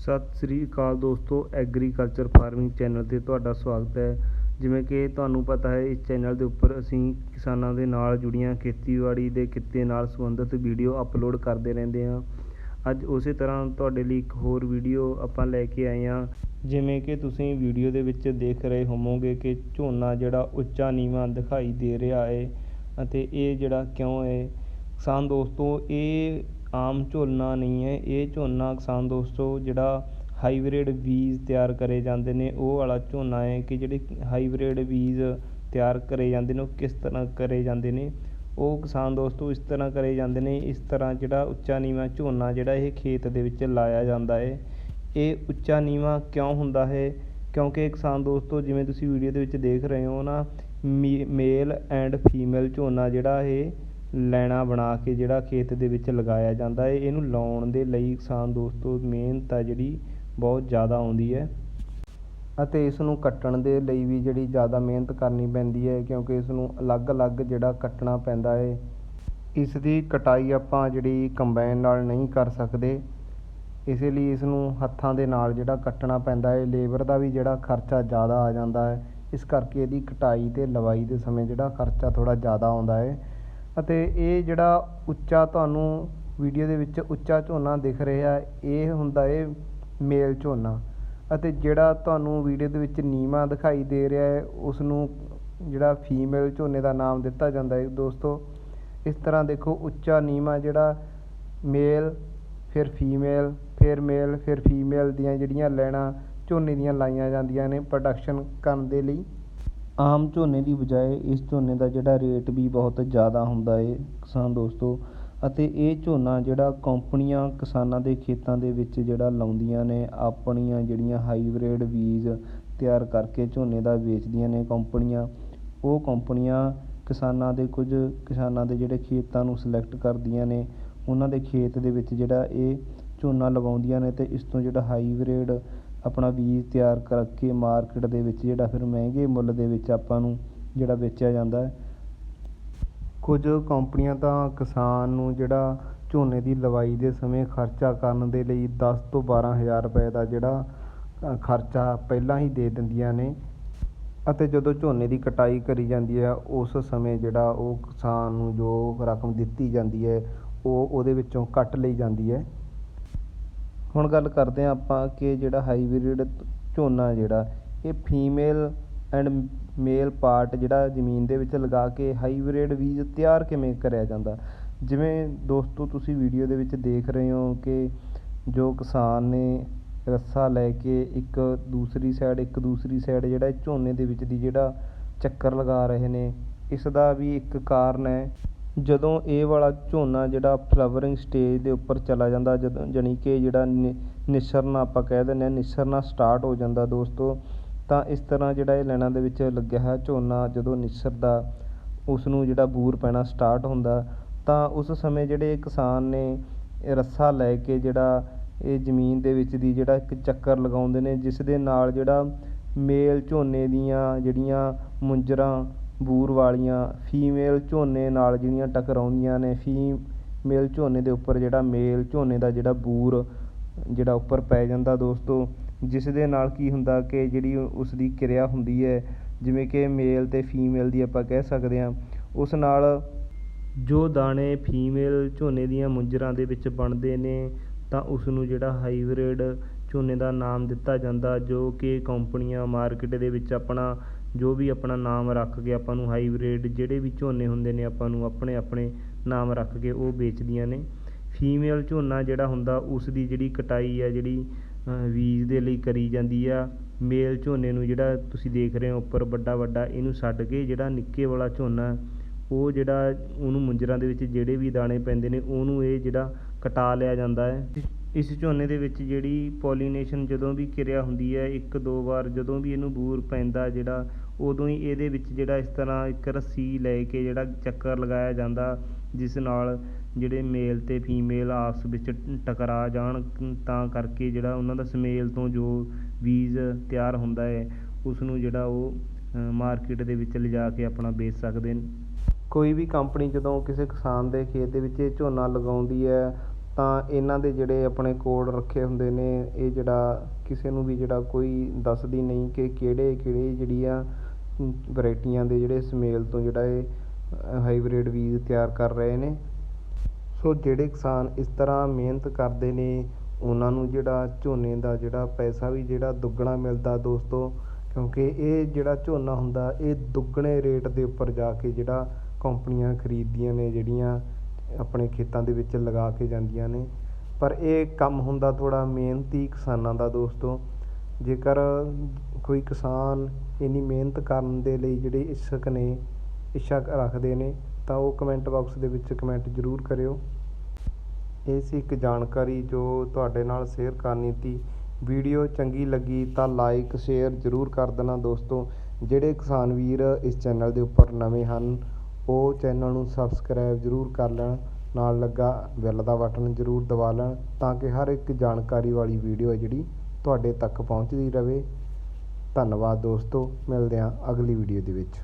ਸਤਿ ਸ੍ਰੀ ਅਕਾਲ ਦੋਸਤੋ, agriculture farming channel 'ਤੇ ਤੁਹਾਡਾ ਸਵਾਗਤ ਹੈ। ਜਿਵੇਂ ਕਿ ਤੁਹਾਨੂੰ ਪਤਾ ਹੈ, ਇਸ ਚੈਨਲ ਦੇ ਉੱਪਰ ਅਸੀਂ ਕਿਸਾਨਾਂ ਦੇ ਨਾਲ ਜੁੜੀਆਂ ਖੇਤੀਬਾੜੀ ਦੇ ਕਿੱਤੇ ਨਾਲ ਸੰਬੰਧਿਤ ਵੀਡੀਓ ਅਪਲੋਡ ਕਰਦੇ ਰਹਿੰਦੇ ਹਾਂ। ਅੱਜ ਉਸੇ ਤਰ੍ਹਾਂ ਤੁਹਾਡੇ ਲਈ ਇੱਕ ਹੋਰ ਵੀਡੀਓ ਆਪਾਂ ਲੈ ਕੇ ਆਏ ਹਾਂ। ਜਿਵੇਂ ਕਿ ਤੁਸੀਂ ਵੀਡੀਓ ਦੇ ਵਿੱਚ ਦੇਖ ਰਹੇ ਹੋਵੋਗੇ ਕਿ ਝੋਨਾ ਜਿਹੜਾ ਉੱਚਾ ਨੀਵਾਂ ਦਿਖਾਈ ਦੇ ਰਿਹਾ ਹੈ ਅਤੇ ਇਹ ਜਿਹੜਾ ਕਿਉਂ ਹੈ। ਕਿਸਾਨ ਦੋਸਤੋ, ਇਹ ਆਮ ਝੋਨਾ ਨਹੀਂ ਹੈ। ਇਹ ਝੋਨਾ ਕਿਸਾਨ ਦੋਸਤੋ, ਜਿਹੜਾ ਹਾਈਬ੍ਰਿਡ ਬੀਜ ਤਿਆਰ ਕਰੇ ਜਾਂਦੇ ਨੇ, ਉਹ ਵਾਲਾ ਝੋਨਾ ਹੈ ਕਿ ਜਿਹੜੇ ਹਾਈਬ੍ਰਿਡ ਬੀਜ ਤਿਆਰ ਕਰੇ ਜਾਂਦੇ ਨੇ, ਉਹ ਕਿਸ ਤਰ੍ਹਾਂ ਕਰੇ ਜਾਂਦੇ ਨੇ? ਉਹ ਕਿਸਾਨ ਦੋਸਤੋ, ਇਸ ਤਰ੍ਹਾਂ ਕਰੇ ਜਾਂਦੇ ਨੇ, ਇਸ ਤਰ੍ਹਾਂ ਜਿਹੜਾ ਉੱਚਾ ਨੀਵਾਂ ਝੋਨਾ ਜਿਹੜਾ ਇਹ ਖੇਤ ਦੇ ਵਿੱਚ ਲਾਇਆ ਜਾਂਦਾ ਹੈ। ਇਹ ਉੱਚਾ ਨੀਵਾਂ ਕਿਉਂ ਹੁੰਦਾ ਹੈ? ਕਿਉਂਕਿ ਕਿਸਾਨ ਦੋਸਤੋ, ਜਿਵੇਂ ਤੁਸੀਂ ਵੀਡੀਓ ਦੇ ਵਿੱਚ ਦੇਖ ਰਹੇ ਹੋ ਨਾ, ਮੀ, ਮੇਲ ਐਂਡ ਫੀਮੇਲ ਝੋਨਾ ਜਿਹੜਾ ਇਹ ਲੈਣਾ ਬਣਾ ਕੇ ਜਿਹੜਾ ਖੇਤ ਦੇ ਵਿੱਚ ਲਗਾਇਆ ਜਾਂਦਾ ਹੈ। ਇਹਨੂੰ ਲਾਉਣ ਦੇ ਲਈ ਕਿਸਾਨ ਦੋਸਤੋ, ਮਿਹਨਤ ਆ ਜਿਹੜੀ ਬਹੁਤ ਜ਼ਿਆਦਾ ਆਉਂਦੀ ਹੈ ਅਤੇ ਇਸ ਨੂੰ ਕੱਟਣ ਦੇ ਲਈ ਵੀ ਜਿਹੜੀ ਜ਼ਿਆਦਾ ਮਿਹਨਤ ਕਰਨੀ ਪੈਂਦੀ ਹੈ ਕਿਉਂਕਿ ਇਸ ਨੂੰ ਅਲੱਗ-ਅਲੱਗ ਜਿਹੜਾ ਕੱਟਣਾ ਪੈਂਦਾ ਹੈ, ਇਸ ਦੀ ਕਟਾਈ ਆਪਾਂ ਜਿਹੜੀ ਕੰਬਾਈਨ ਨਾਲ ਨਹੀਂ ਕਰ ਸਕਦੇ। ਇਸੇ ਲਈ ਇਸ ਨੂੰ ਹੱਥਾਂ ਦੇ ਨਾਲ ਜਿਹੜਾ ਕੱਟਣਾ ਪੈਂਦਾ ਹੈ, ਲੇਬਰ ਦਾ ਵੀ ਜਿਹੜਾ ਖਰਚਾ ਜ਼ਿਆਦਾ ਆ ਜਾਂਦਾ ਹੈ। ਇਸ ਕਰਕੇ ਇਹਦੀ ਕਟਾਈ ਤੇ ਲਵਾਈ ਦੇ ਸਮੇਂ ਜਿਹੜਾ ਖਰਚਾ ਥੋੜ੍ਹਾ ਜ਼ਿਆਦਾ ਆਉਂਦਾ ਹੈ। ਅਤੇ ਇਹ ਜਿਹੜਾ ਉੱਚਾ ਤੁਹਾਨੂੰ ਵੀਡੀਓ ਦੇ ਵਿੱਚ ਉੱਚਾ ਝੋਨਾ ਦਿਖ ਰਿਹਾ ਇਹ ਹੁੰਦਾ ਹੈ ਮੇਲ ਝੋਨਾ। ਅਤੇ ਜਿਹੜਾ ਤੁਹਾਨੂੰ ਵੀਡੀਓ ਦੇ ਵਿੱਚ ਨੀਵਾਂ ਦਿਖਾਈ ਦੇ ਰਿਹਾ ਹੈ ਉਸ ਨੂੰ ਜਿਹੜਾ ਫੀਮੇਲ ਝੋਨੇ ਦਾ ਨਾਮ ਦਿੱਤਾ ਜਾਂਦਾ ਹੈ। ਦੋਸਤੋ, ਇਸ ਤਰ੍ਹਾਂ ਦੇਖੋ, ਉੱਚਾ, ਨੀਵਾਂ ਜਿਹੜਾ ਮੇਲ, ਫਿਰ ਫੀਮੇਲ ਫਿਰ ਮੇਲ, ਫਿਰ ਫੀਮੇਲ ਦੀਆਂ ਜਿਹੜੀਆਂ ਲੈਣਾ ਝੋਨੇ ਦੀਆਂ ਲਾਈਆਂ ਜਾਂਦੀਆਂ ਨੇ ਪ੍ਰੋਡਕਸ਼ਨ ਕਰਨ ਦੇ ਲਈ। ਆਮ ਝੋਨੇ ਦੀ ਬਜਾਏ ਇਸ ਝੋਨੇ ਦਾ ਜਿਹੜਾ ਰੇਟ ਵੀ ਬਹੁਤ ਜ਼ਿਆਦਾ ਹੁੰਦਾ ਹੈ ਕਿਸਾਨ ਦੋਸਤੋ। ਅਤੇ ਇਹ ਝੋਨਾ ਜਿਹੜਾ ਕੰਪਨੀਆਂ ਕਿਸਾਨਾਂ ਦੇ ਖੇਤਾਂ ਦੇ ਵਿੱਚ ਜਿਹੜਾ ਲਾਉਂਦੀਆਂ ਨੇ, ਆਪਣੀਆਂ ਜਿਹੜੀਆਂ ਹਾਈਬ੍ਰਿਡ ਬੀਜ ਤਿਆਰ ਕਰਕੇ ਝੋਨੇ ਦਾ ਵੇਚਦੀਆਂ ਨੇ ਕੰਪਨੀਆਂ, ਉਹ ਕੰਪਨੀਆਂ ਕਿਸਾਨਾਂ ਦੇ ਕੁਝ ਕਿਸਾਨਾਂ ਦੇ ਜਿਹੜੇ ਖੇਤਾਂ ਨੂੰ ਸਿਲੈਕਟ ਕਰਦੀਆਂ ਨੇ, ਉਹਨਾਂ ਦੇ ਖੇਤ ਦੇ ਵਿੱਚ ਜਿਹੜਾ ਇਹ ਝੋਨਾ ਲਗਾਉਂਦੀਆਂ ਨੇ ਅਤੇ ਇਸ ਤੋਂ ਜਿਹੜਾ ਹਾਈਬ੍ਰਿਡ ਆਪਣਾ ਬੀਜ ਤਿਆਰ ਕਰਕੇ ਮਾਰਕੀਟ ਦੇ ਵਿੱਚ ਜਿਹੜਾ ਫਿਰ ਮਹਿੰਗੇ ਮੁੱਲ ਦੇ ਵਿੱਚ ਆਪਾਂ ਨੂੰ ਜਿਹੜਾ ਵੇਚਿਆ ਜਾਂਦਾ ਹੈ। ਕੁਝ ਕੰਪਨੀਆਂ ਤਾਂ ਕਿਸਾਨ ਨੂੰ ਜਿਹੜਾ ਝੋਨੇ ਦੀ ਲਵਾਈ ਦੇ ਸਮੇਂ ਖਰਚਾ ਕਰਨ ਦੇ ਲਈ ਦਸ ਤੋਂ ਬਾਰ੍ਹਾਂ ਹਜ਼ਾਰ ਰੁਪਏ ਦਾ ਜਿਹੜਾ ਖਰਚਾ ਪਹਿਲਾਂ ਹੀ ਦੇ ਦਿੰਦੀਆਂ ਨੇ ਅਤੇ ਜਦੋਂ ਝੋਨੇ ਦੀ ਕਟਾਈ ਕਰੀ ਜਾਂਦੀ ਹੈ, ਉਸ ਸਮੇਂ ਜਿਹੜਾ ਉਹ ਕਿਸਾਨ ਨੂੰ ਜੋ ਰਕਮ ਦਿੱਤੀ ਜਾਂਦੀ ਹੈ, ਉਹ ਉਹਦੇ ਵਿੱਚੋਂ ਕੱਟ ਲਈ ਜਾਂਦੀ ਹੈ। ਹੁਣ ਗੱਲ ਕਰਦੇ ਹਾਂ ਆਪਾਂ ਕਿ ਜਿਹੜਾ ਹਾਈਬ੍ਰਿਡ ਝੋਨਾ ਜਿਹੜਾ, ਇਹ ਫੀਮੇਲ ਐਂਡ ਮੇਲ ਪਾਰਟ ਜਿਹੜਾ ਜ਼ਮੀਨ ਦੇ ਵਿੱਚ ਲਗਾ ਕੇ ਹਾਈਬ੍ਰਿਡ ਬੀਜ ਤਿਆਰ ਕਿਵੇਂ ਕਰਿਆ ਜਾਂਦਾ? ਜਿਵੇਂ ਦੋਸਤੋ, ਤੁਸੀਂ ਵੀਡੀਓ ਦੇ ਵਿੱਚ ਦੇਖ ਰਹੇ ਹੋ ਕਿ ਜੋ ਕਿਸਾਨ ਨੇ ਰੱਸਾ ਲੈ ਕੇ ਇੱਕ ਦੂਸਰੀ ਸਾਈਡ ਇੱਕ ਦੂਸਰੀ ਸਾਈਡ ਜਿਹੜਾ ਝੋਨੇ ਦੇ ਵਿੱਚ ਦੀ ਜਿਹੜਾ ਚੱਕਰ ਲਗਾ ਰਹੇ ਨੇ, ਇਸ ਦਾ ਵੀ ਇੱਕ ਕਾਰਨ ਹੈ। ਜਦੋਂ ਇਹ ਵਾਲਾ ਝੋਨਾ ਜਿਹੜਾ ਫਲਾਵਰਿੰਗ ਸਟੇਜ ਦੇ ਉੱਪਰ ਚਲਾ ਜਾਂਦਾ, ਜਦੋਂ, ਜਾਣੀ ਕਿ ਜਿਹੜਾ ਨਿ- ਨਿਸਰਨਾ ਆਪਾਂ ਕਹਿ ਦਿੰਦੇ ਹਾਂ, ਨਿਸਰਨਾ ਸਟਾਰਟ ਹੋ ਜਾਂਦਾ ਦੋਸਤੋ, ਤਾਂ ਇਸ ਤਰ੍ਹਾਂ ਜਿਹੜਾ ਇਹ ਲੈਣਾ ਦੇ ਵਿੱਚ ਲੱਗਿਆ ਹੋਇਆ ਝੋਨਾ, ਜਦੋਂ ਨਿਸਰਦਾ ਉਸ ਨੂੰ ਜਿਹੜਾ ਬੂਰ ਪੈਣਾ ਸਟਾਰਟ ਹੁੰਦਾ, ਤਾਂ ਉਸ ਸਮੇਂ ਜਿਹੜੇ ਕਿਸਾਨ ਨੇ ਰੱਸਾ ਲੈ ਕੇ ਜਿਹੜਾ ਇਹ ਜ਼ਮੀਨ ਦੇ ਵਿੱਚ ਦੀ ਜਿਹੜਾ ਇੱਕ ਚੱਕਰ ਲਗਾਉਂਦੇ ਨੇ, ਜਿਸ ਦੇ ਨਾਲ ਜਿਹੜਾ ਮੇਲ ਝੋਨੇ ਦੀਆਂ ਜਿਹੜੀਆਂ ਮੁੰਜਰਾਂ ਬੂਰ ਵਾਲੀਆਂ ਫੀਮੇਲ ਝੋਨੇ ਨਾਲ ਜਿਹੜੀਆਂ ਟਕਰਾਉਂਦੀਆਂ ਨੇ ਫੀਮੇਲ ਝੋਨੇ ਦੇ ਉੱਪਰ ਜਿਹੜਾ ਮੇਲ ਝੋਨੇ ਦਾ ਜਿਹੜਾ ਬੂਰ, ਜਿਹੜਾ ਉੱਪਰ ਪੈ ਜਾਂਦਾ ਦੋਸਤੋ, ਜਿਸ ਦੇ ਨਾਲ ਕੀ ਹੁੰਦਾ ਕਿ ਜਿਹੜੀ ਉਸ ਦੀ ਕਿਰਿਆ ਹੁੰਦੀ ਹੈ, ਜਿਵੇਂ ਕਿ ਮੇਲ ਅਤੇ ਫੀਮੇਲ ਦੀ ਆਪਾਂ ਕਹਿ ਸਕਦੇ ਹਾਂ, ਉਸ ਨਾਲ ਜੋ ਦਾਣੇ ਫੀਮੇਲ ਝੋਨੇ ਦੀਆਂ ਮੁੰਜਰਾਂ ਦੇ ਵਿੱਚ ਬਣਦੇ ਨੇ, ਤਾਂ ਉਸ ਨੂੰ ਜਿਹੜਾ ਹਾਈਬ੍ਰਿਡ ਝੋਨੇ ਦਾ ਨਾਮ ਦਿੱਤਾ ਜਾਂਦਾ, ਜੋ ਕਿ ਕੰਪਨੀਆਂ ਮਾਰਕੀਟ ਦੇ ਵਿੱਚ ਆਪਣਾ ਜੋ ਵੀ ਆਪਣਾ ਨਾਮ ਰੱਖ ਕੇ ਆਪਾਂ ਨੂੰ ਹਾਈਬ੍ਰਿਡ ਜਿਹੜੇ ਵੀ ਝੋਨੇ ਹੁੰਦੇ ਨੇ ਆਪਾਂ ਨੂੰ ਆਪਣੇ ਆਪਣੇ ਨਾਮ ਰੱਖ ਕੇ ਉਹ ਵੇਚਦੀਆਂ ਨੇ। ਫੀਮੇਲ ਝੋਨਾ ਜਿਹੜਾ ਹੁੰਦਾ ਉਸ ਦੀ ਜਿਹੜੀ ਕਟਾਈ ਆ ਜਿਹੜੀ ਅ, ਬੀਜ ਦੇ ਲਈ ਕਰੀ ਜਾਂਦੀ ਆ ਮੇਲ ਝੋਨੇ ਨੂੰ ਜਿਹੜਾ ਤੁਸੀਂ ਦੇਖ ਰਹੇ ਹੋ ਉੱਪਰ ਵੱਡਾ ਵੱਡਾ ਇਹਨੂੰ ਛੱਡ ਕੇ ਜਿਹੜਾ ਨਿੱਕੇ ਵਾਲਾ ਝੋਨਾ ਉਹ ਜਿਹੜਾ ਉਹਨੂੰ ਮੁੰਜਰਾਂ ਦੇ ਵਿੱਚ ਜਿਹੜੇ ਵੀ ਦਾਣੇ ਪੈਂਦੇ ਨੇ ਉਹਨੂੰ ਇਹ ਜਿਹੜਾ ਕਟਾ ਲਿਆ ਜਾਂਦਾ ਹੈ। ਇਸ ਝੋਨੇ ਦੇ ਵਿੱਚ ਜਿਹੜੀ ਪੋਲੀਨੇਸ਼ਨ ਜਦੋਂ ਵੀ ਕਿਰਿਆ ਹੁੰਦੀ ਹੈ, ਇੱਕ ਦੋ ਵਾਰ ਜਦੋਂ ਵੀ ਇਹਨੂੰ ਬੂਰ ਪੈਂਦਾ ਜਿਹੜਾ, ਉਦੋਂ ਹੀ ਇਹਦੇ ਵਿੱਚ ਜਿਹੜਾ ਇਸ ਤਰ੍ਹਾਂ ਇੱਕ ਰੱਸੀ ਲੈ ਕੇ ਜਿਹੜਾ ਚੱਕਰ ਲਗਾਇਆ ਜਾਂਦਾ, ਜਿਸ ਨਾਲ ਜਿਹੜੇ ਮੇਲ ਅਤੇ ਫੀਮੇਲ ਆਪਸ ਵਿੱਚ ਟਕਰਾ ਜਾਣ, ਤਾਂ ਕਰਕੇ ਜਿਹੜਾ ਉਹਨਾਂ ਦਾ ਸਮੇਲ ਤੋਂ ਜੋ ਬੀਜ ਤਿਆਰ ਹੁੰਦਾ ਹੈ ਉਸ ਨੂੰ ਜਿਹੜਾ ਉਹ ਮਾਰਕੀਟ ਦੇ ਵਿੱਚ ਲਿਜਾ ਕੇ ਆਪਣਾ ਵੇਚ ਸਕਦੇ ਨੇ। ਕੋਈ ਵੀ ਕੰਪਨੀ ਜਦੋਂ ਕਿਸੇ ਕਿਸਾਨ ਦੇ ਖੇਤ ਦੇ ਵਿੱਚ ਝੋਨਾ ਲਗਾਉਂਦੀ ਹੈ ਤਾਂ ਇਹਨਾਂ ਦੇ ਜਿਹੜੇ ਆਪਣੇ ਕੋਡ ਰੱਖੇ ਹੁੰਦੇ ਨੇ, ਇਹ ਜਿਹੜਾ ਕਿਸੇ ਨੂੰ ਵੀ ਜਿਹੜਾ ਕੋਈ ਦੱਸਦੀ ਨਹੀਂ ਕਿ ਕਿਹੜੇ ਕਿਹੜੇ ਜਿਹੜੀਆਂ ਵਰਾਇਟੀਆਂ ਦੇ ਜਿਹੜੇ ਸਮੇਲ ਤੋਂ ਜਿਹੜਾ ਇਹ ਹਾਈਬ੍ਰਿਡ ਬੀਜ ਤਿਆਰ ਕਰ ਰਹੇ ਨੇ। ਸੋ ਜਿਹੜੇ ਕਿਸਾਨ ਇਸ ਤਰ੍ਹਾਂ ਮਿਹਨਤ ਕਰਦੇ ਨੇ, ਉਹਨਾਂ ਨੂੰ ਜਿਹੜਾ ਝੋਨੇ ਦਾ ਜਿਹੜਾ ਪੈਸਾ ਵੀ ਜਿਹੜਾ ਦੁੱਗਣਾ ਮਿਲਦਾ ਦੋਸਤੋ, ਕਿਉਂਕਿ ਇਹ ਜਿਹੜਾ ਝੋਨਾ ਹੁੰਦਾ, ਇਹ ਦੁੱਗਣੇ ਰੇਟ ਦੇ ਉੱਪਰ ਜਾ ਕੇ ਜਿਹੜਾ ਕੰਪਨੀਆਂ ਖਰੀਦਦੀਆਂ ਨੇ ਜਿਹੜੀਆਂ ਆਪਣੇ ਖੇਤਾਂ ਦੇ ਵਿੱਚ ਲਗਾ ਕੇ ਜਾਂਦੀਆਂ ਨੇ। ਪਰ ਇਹ ਕੰਮ ਹੁੰਦਾ ਥੋੜ੍ਹਾ ਮਿਹਨਤੀ ਕਿਸਾਨਾਂ ਦਾ ਦੋਸਤੋ। ਜੇਕਰ ਕੋਈ ਕਿਸਾਨ ਇੰਨੀ ਮਿਹਨਤ ਕਰਨ ਦੇ ਲਈ ਜਿਹੜੇ ਇੱਛੁਕ ਨੇ ਇੱਛਾ ਰੱਖਦੇ ਨੇ, ਤਾਂ ਉਹ ਕਮੈਂਟ ਬਾਕਸ ਦੇ ਵਿੱਚ ਕਮੈਂਟ ਜ਼ਰੂਰ ਕਰਿਓ। ਇਹ ਸੀ ਇੱਕ ਜਾਣਕਾਰੀ ਜੋ ਤੁਹਾਡੇ ਨਾਲ ਸ਼ੇਅਰ ਕਰਨੀ ਸੀ। ਵੀਡੀਓ ਚੰਗੀ ਲੱਗੀ ਤਾਂ ਲਾਈਕ ਸ਼ੇਅਰ ਜ਼ਰੂਰ ਕਰ ਦੇਣਾ ਦੋਸਤੋ। ਜਿਹੜੇ ਕਿਸਾਨ ਵੀਰ ਇਸ ਚੈਨਲ ਦੇ ਉੱਪਰ ਨਵੇਂ ਹਨ ਉਹ ਚੈਨਲ ਨੂੰ ਸਬਸਕ੍ਰਾਈਬ ਜ਼ਰੂਰ ਕਰ ਲੈਣ, ਨਾਲ ਲੱਗਾ ਬੈਲ ਦਾ ਬਟਨ ਜ਼ਰੂਰ ਦਬਾ ਲੈਣ ਤਾਂ ਕਿ ਹਰ ਇੱਕ ਜਾਣਕਾਰੀ ਵਾਲੀ ਵੀਡੀਓ ਹੈ ਜਿਹੜੀ ਤੁਹਾਡੇ ਤੱਕ ਪਹੁੰਚਦੀ ਰਹੇ। ਧੰਨਵਾਦ ਦੋਸਤੋ, ਮਿਲਦੇ ਹਾਂ ਅਗਲੀ ਵੀਡੀਓ ਦੇ ਵਿੱਚ।